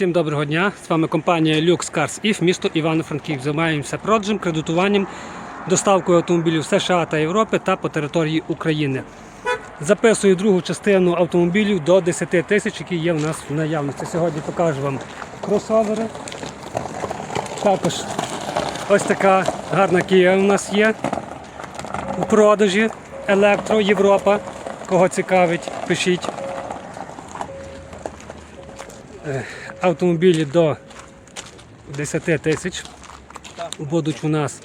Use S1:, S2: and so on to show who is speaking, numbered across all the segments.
S1: Всім доброго дня! З вами компанія Lux Cars If, місто Івано-Франківськ. Займаємося продаджем, кредитуванням, доставкою автомобілів США та Європи та по території України. Записую другу частину автомобілів до 10 тисяч, які є у нас в наявності. Сьогодні покажу вам кросовери. Також ось така гарна Kia у нас є у продажі. Електро Європа. Кого цікавить, пишіть. Автомобілі до 10 тисяч будуть у нас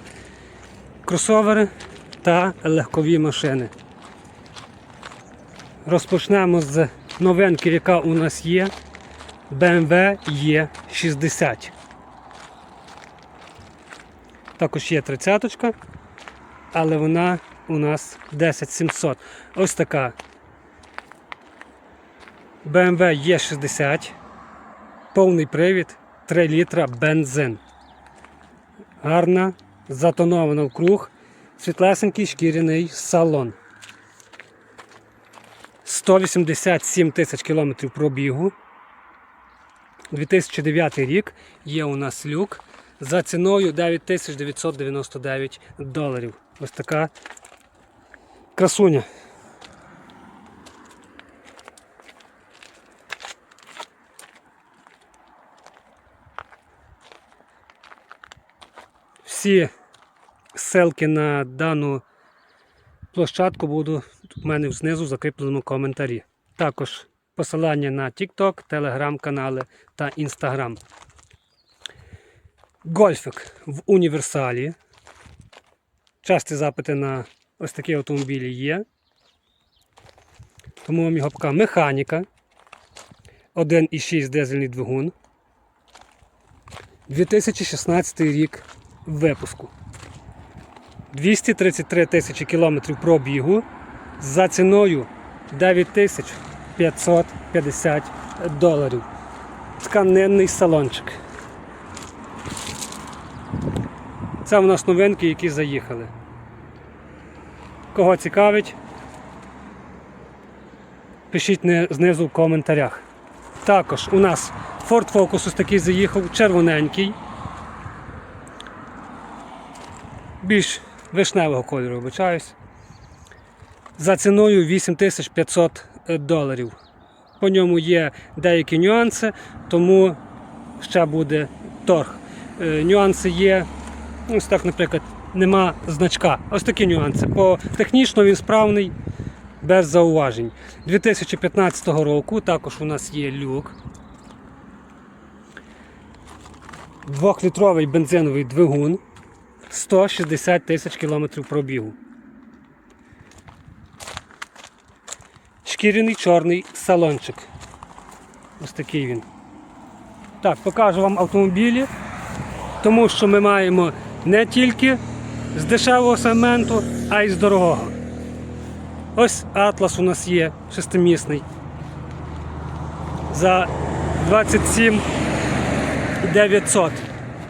S1: кросовери та легкові машини. Розпочнемо з новинки, яка у нас є. BMW E60. Також є 30 але вона у нас 10700. Ось така BMW E60 повний привід, 3 літра бензин. Гарна, затонована в круг, світлесенький шкіряний салон. 187 тисяч кілометрів пробігу. 2009 рік є у нас люк за ціною 9999 доларів. Ось така красуня. Всі ссылки на дану площадку будуть у мене знизу в закріпленому коментарі. Також посилання на TikTok, телеграм-канали та Instagram. Гольфик в універсалі. Часті запити на ось такі автомобілі є. Тому вам його пока механіка. 1,6 дизельний двигун. 2016 рік випуску. 233 тисячі кілометрів пробігу за ціною 9550 доларів. Тканинний салончик. Це у нас новинки, які заїхали. Кого цікавить, пишіть знизу в коментарях. Також у нас Ford Focus ось такий заїхав, червоненький. Більш вишневого кольору, вибачаюсь. За ціною 8500 доларів. По ньому є деякі нюанси, тому ще буде торг. Е, Нюанси є, ось так, наприклад, нема значка. Ось такі нюанси. По технічно він справний, без зауважень. 2015 року також у нас є люк. Двохлітровий бензиновий двигун. 160 тисяч кілометрів пробігу. Шкіряний чорний салончик. Ось такий він. Так, покажу вам автомобілі, тому що ми маємо не тільки з дешевого сегменту, а й з дорогого. Ось Атлас у нас є шестимісний. За 27 900.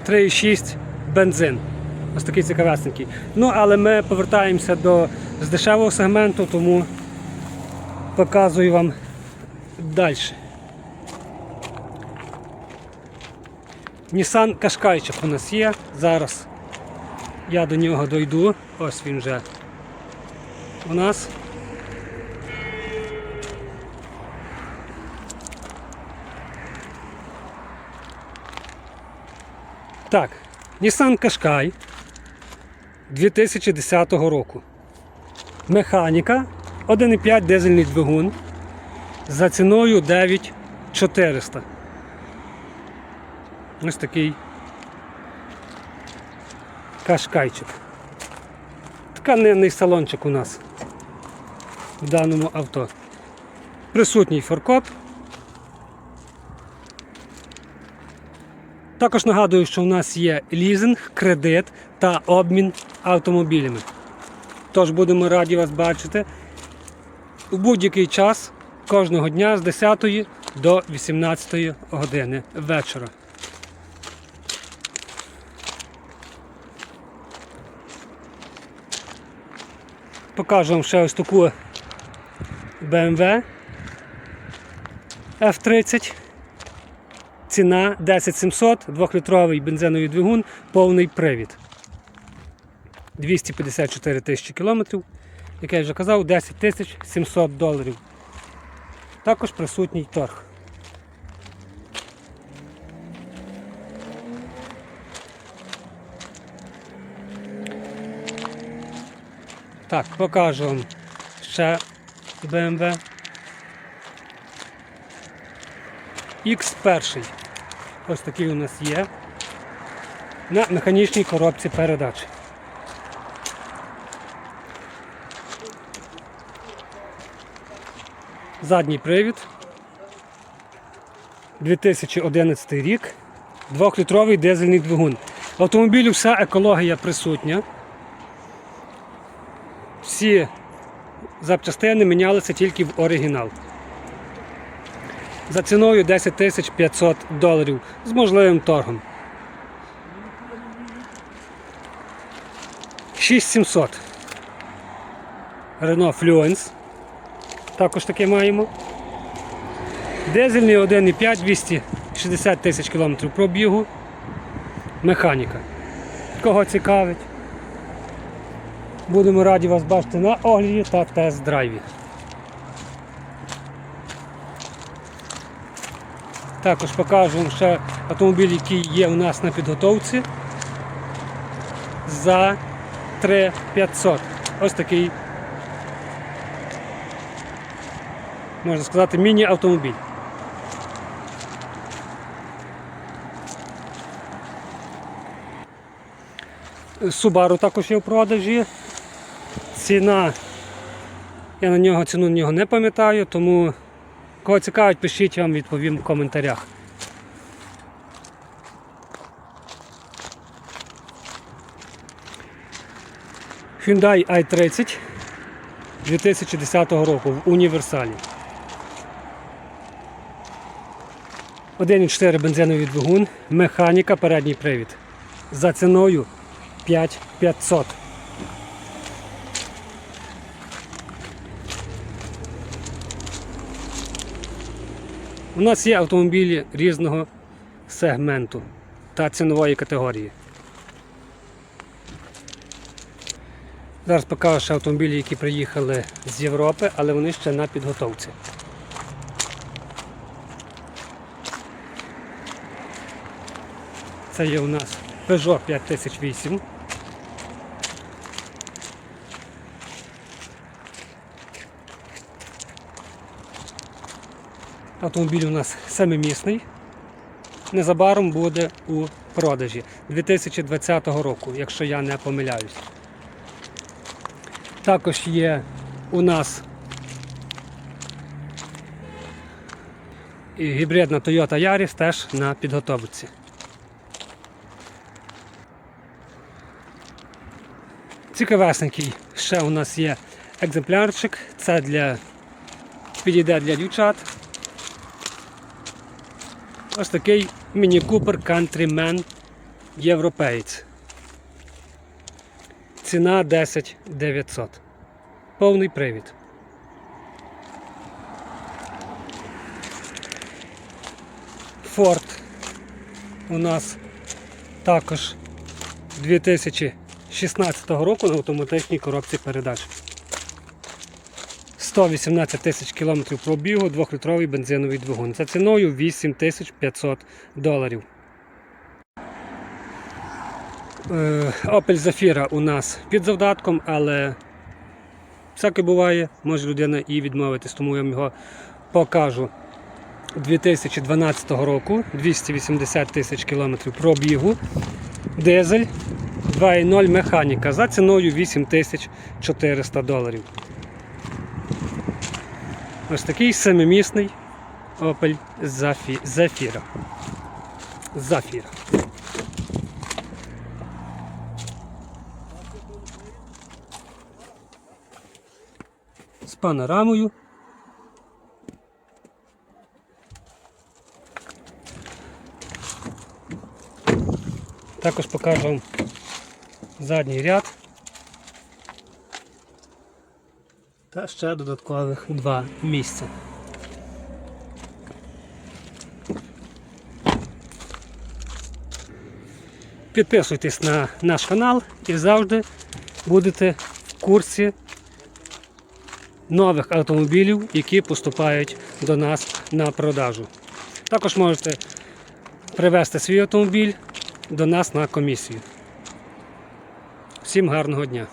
S1: 3,6 бензин. Ось такий цікавесенький. Ну, але ми повертаємося до з дешевого сегменту, тому показую вам далі. Nissan Qashqaiчик у нас є. Зараз я до нього дойду. Ось він вже у нас. Так, Nissan Qashqai 2010 року. Механіка 1,5 дизельний двигун за ціною 9400. Ось такий кашкайчик. Тканинний салончик у нас в даному авто. Присутній форкоп. Також нагадую, що у нас є лізинг, кредит та обмін автомобілями. Тож будемо раді вас бачити у будь-який час кожного дня з 10 до 18 години вечора. Покажу вам ще ось таку BMW F30. Ціна 10700, 2-літровий бензиновий двигун, повний привід. 254 тисячі кілометрів. Як я вже казав, 10 тисяч 700 доларів. Також присутній торг. Так, покажу вам ще BMW. X1. Ось такий у нас є. На механічній коробці передач. Задній привід. 2011 рік. Двохлітровий дизельний двигун. В автомобілі вся екологія присутня. Всі запчастини мінялися тільки в оригінал. За ціною 10 тисяч 500 доларів з можливим торгом. 6700. Renault Fluence. Також таке маємо. Дизельний 1,5 260 тисяч кілометрів пробігу. Механіка. Кого цікавить? Будемо раді вас бачити на огляді та тест-драйві. Також покажу вам ще автомобіль, який є у нас на підготовці за 3500. Ось такий, можна сказати, міні-автомобіль. Subaru також є в продажі. Ціна, я на нього ціну на нього не пам'ятаю, тому кого цікавить, пишіть, я вам відповім в коментарях. Hyundai i30 2010 року в універсалі. 1,4 бензиновий двигун, механіка, передній привід. За ціною 5500. У нас є автомобілі різного сегменту та цінової категорії. Зараз покажу ще автомобілі, які приїхали з Європи, але вони ще на підготовці. Це є у нас Peugeot 5008. Автомобіль у нас семимісний. Незабаром буде у продажі 2020 року, якщо я не помиляюсь. Також є у нас і гібридна Toyota Yaris теж на підготовці. Цікавесенький ще у нас є екземплярчик. Це для підійде для дівчат. Ось такий Міні Купер Countryman європеєць. Ціна 10 900. Повний привід. Ford у нас також 2016 року на автоматичній коробці передач. 118 тисяч кілометрів пробігу, 2-літровий бензиновий двигун. За ціною 8500 доларів. Е, Opel Zafira у нас під завдатком, але всяке буває, може людина і відмовитись, тому я вам його покажу. 2012 року 280 тисяч кілометрів пробігу. Дизель 2.0 механіка за ціною 8400 доларів. Ось такий семимісний Zafira. Zafira. Zafira. З панорамою. Також покажу вам задній ряд. Та ще додаткових два місця. Підписуйтесь на наш канал і завжди будете в курсі нових автомобілів, які поступають до нас на продажу. Також можете привезти свій автомобіль до нас на комісію. Всім гарного дня!